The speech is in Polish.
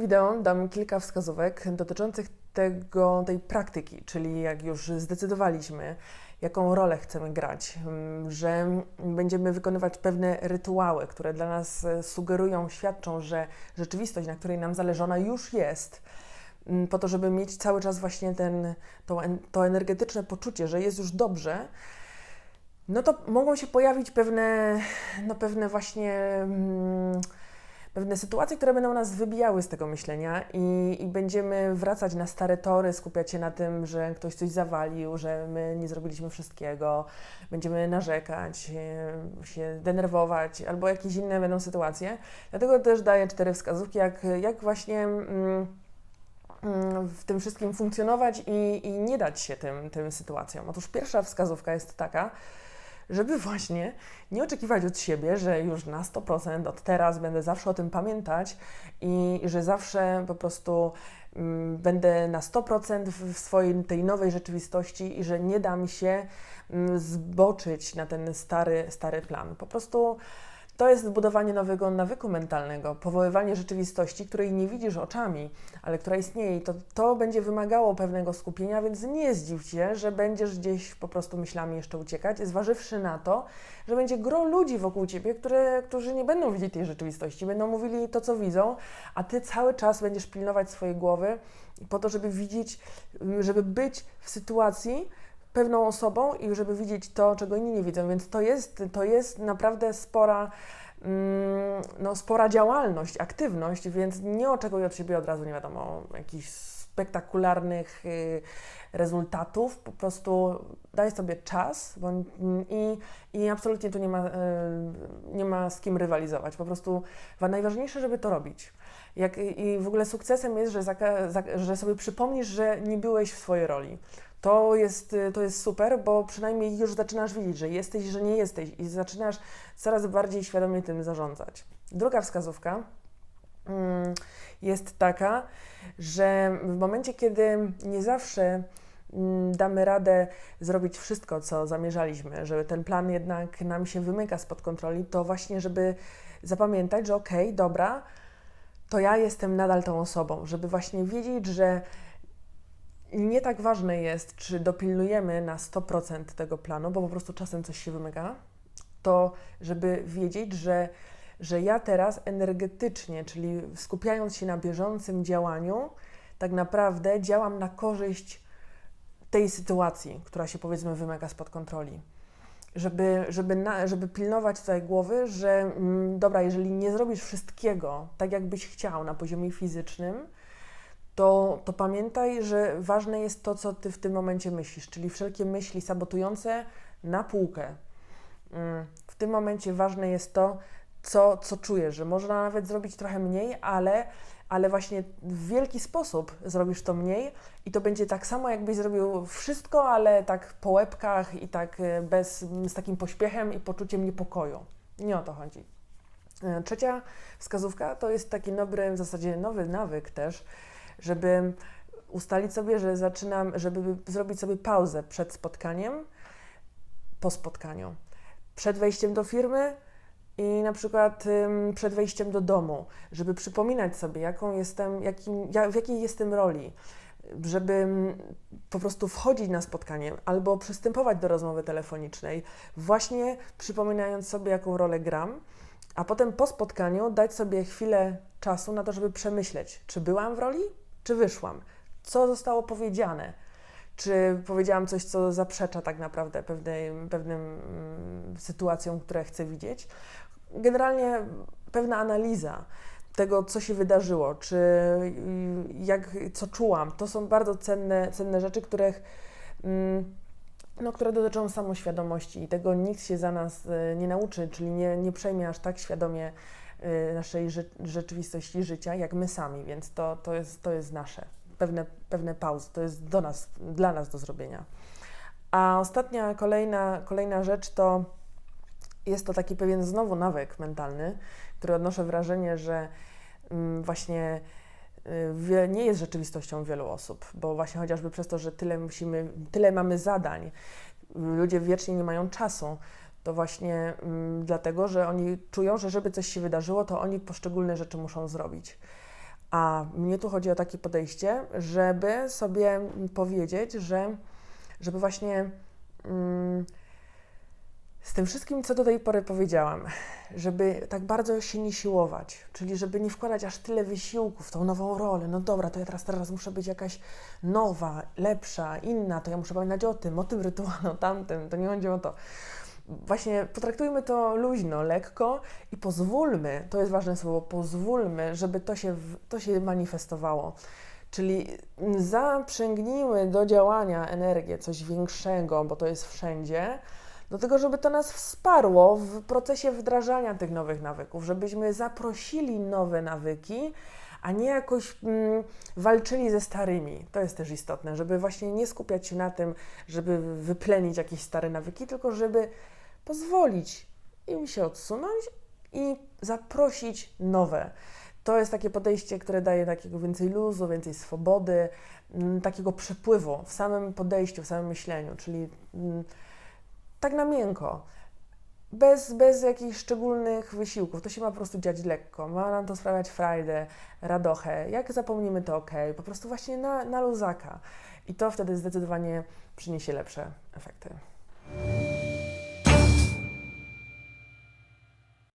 wideo dam kilka wskazówek dotyczących tego, tej praktyki, czyli jak już zdecydowaliśmy, jaką rolę chcemy grać, mm, że będziemy wykonywać pewne rytuały, które dla nas e, sugerują, świadczą, że rzeczywistość, na której nam zależona, już jest, mm, po to, żeby mieć cały czas właśnie ten, to, to energetyczne poczucie, że jest już dobrze, no to mogą się pojawić pewne, no pewne właśnie. Hmm, pewne sytuacje, które będą nas wybijały z tego myślenia i, i, będziemy wracać na stare tory, skupiać się na tym, że ktoś coś zawalił, że my nie zrobiliśmy wszystkiego, będziemy narzekać, e, się denerwować albo jakieś inne będą sytuacje. Dlatego też daję cztery wskazówki, jak, jak właśnie mm, mm, w tym wszystkim funkcjonować i, i nie dać się tym, tym sytuacjom. Otóż pierwsza wskazówka jest taka, żeby właśnie nie oczekiwać od siebie, że już na 100% od teraz będę zawsze o tym pamiętać i że zawsze po prostu mm, będę na 100% w swojej tej nowej rzeczywistości i że nie dam się mm, zboczyć na ten stary, stary plan. Po prostu to jest budowanie nowego nawyku mentalnego, powoływanie rzeczywistości, której nie widzisz oczami, ale która istnieje i to, to będzie wymagało pewnego skupienia, więc nie zdziw się, że będziesz gdzieś po prostu myślami jeszcze uciekać, zważywszy na to, że będzie gro ludzi wokół ciebie, które, którzy nie będą widzieć tej rzeczywistości, będą mówili to, co widzą, a ty cały czas będziesz pilnować swojej głowy po to, żeby widzieć, żeby być w sytuacji, pewną osobą i żeby widzieć to, czego inni nie widzą. Więc to jest, to jest naprawdę spora, mm, no, spora działalność, aktywność, więc nie oczekuj od siebie od razu, nie wiadomo, jakichś spektakularnych y, rezultatów. Po prostu daj sobie czas i, i absolutnie tu nie ma, y, nie ma z kim rywalizować. Po prostu najważniejsze, żeby to robić. Jak, I w ogóle sukcesem jest, że, że sobie przypomnisz, że nie byłeś w swojej roli to jest, y, to jest super, bo przynajmniej już zaczynasz widzieć, że jesteś, że nie jesteś i zaczynasz coraz bardziej świadomie tym zarządzać. Druga wskazówka mm, jest taka, że w momencie, kiedy nie zawsze mm, damy radę zrobić wszystko, co zamierzaliśmy, żeby ten plan jednak nam się wymyka spod kontroli, to właśnie, żeby zapamiętać, że okej, okay, dobra, to ja jestem nadal tą osobą, żeby właśnie wiedzieć, że nie tak ważne jest, czy dopilnujemy na 100% tego planu, bo po prostu czasem coś się wymyka, to żeby wiedzieć, że, że ja teraz energetycznie, czyli skupiając się na bieżącym działaniu, tak naprawdę działam na korzyść tej sytuacji, która się powiedzmy wymyka spod kontroli. Żeby, żeby, na, żeby pilnować tutaj głowy, że mm, dobra, jeżeli nie zrobisz wszystkiego tak, jakbyś chciał na poziomie fizycznym, to, to pamiętaj, że ważne jest to, co ty w tym momencie myślisz, czyli wszelkie myśli sabotujące na półkę. Mm, w tym momencie ważne jest to, co, co czujesz, że można nawet zrobić trochę mniej, ale, ale właśnie w wielki sposób zrobisz to mniej i to będzie tak samo, jakbyś zrobił wszystko, ale tak po łebkach i tak e, bez, z takim pośpiechem i poczuciem niepokoju. Nie o to chodzi. E, trzecia wskazówka to jest taki dobry, w zasadzie nowy nawyk też, żeby ustalić sobie, że zaczynam, żeby zrobić sobie pauzę przed spotkaniem, po spotkaniu, przed wejściem do firmy i na przykład przed wejściem do domu, żeby przypominać sobie, jaką jestem, jakim, ja, w jakiej jestem roli, żeby po prostu wchodzić na spotkanie albo przystępować do rozmowy telefonicznej, właśnie przypominając sobie, jaką rolę gram, a potem po spotkaniu dać sobie chwilę czasu na to, żeby przemyśleć, czy byłam w roli, czy wyszłam? Co zostało powiedziane? Czy powiedziałam coś, co zaprzecza tak naprawdę pewnej, pewnym mm, sytuacjom, które chcę widzieć? Generalnie pewna analiza tego, co się wydarzyło, czy jak, co czułam, to są bardzo cenne, cenne rzeczy, których, mm, no, które dotyczą samoświadomości i tego nikt się za nas y, nie nauczy, czyli nie, nie przejmie aż tak świadomie naszej rzeczywistości życia, jak my sami, więc to, to, jest, to jest nasze. Pewne, pewne pauzy, to jest do nas, dla nas do zrobienia. A ostatnia, kolejna, kolejna rzecz to jest to taki pewien znowu nawyk mentalny, który odnoszę wrażenie, że mm, właśnie y, nie jest rzeczywistością wielu osób, bo właśnie chociażby przez to, że tyle musimy, tyle mamy zadań, ludzie wiecznie nie mają czasu, to właśnie mm, dlatego, że oni czują, że żeby coś się wydarzyło, to oni poszczególne rzeczy muszą zrobić. A mnie tu chodzi o takie podejście, żeby sobie powiedzieć, że żeby właśnie mm, z tym wszystkim, co do tej pory powiedziałam, żeby tak bardzo się nie siłować, czyli żeby nie wkładać aż tyle wysiłku w tą nową rolę. No dobra, to ja teraz, teraz muszę być jakaś nowa, lepsza, inna, to ja muszę pamiętać o tym, o tym rytuale, o tamtym, to nie chodzi o to. Właśnie potraktujmy to luźno, lekko i pozwólmy, to jest ważne słowo, pozwólmy, żeby to się, to się manifestowało. Czyli zaprzęgnijmy do działania energię, coś większego, bo to jest wszędzie, do tego, żeby to nas wsparło w procesie wdrażania tych nowych nawyków, żebyśmy zaprosili nowe nawyki, a nie jakoś mm, walczyli ze starymi. To jest też istotne, żeby właśnie nie skupiać się na tym, żeby wyplenić jakieś stare nawyki, tylko żeby pozwolić im się odsunąć i zaprosić nowe. To jest takie podejście, które daje takiego więcej luzu, więcej swobody, mm, takiego przepływu w samym podejściu, w samym myśleniu, czyli mm, tak na miękko, bez, bez jakichś szczególnych wysiłków. To się ma po prostu dziać lekko, ma nam to sprawiać frajdę, radochę. Jak zapomnimy, to ok, po prostu właśnie na, na luzaka. I to wtedy zdecydowanie przyniesie lepsze efekty.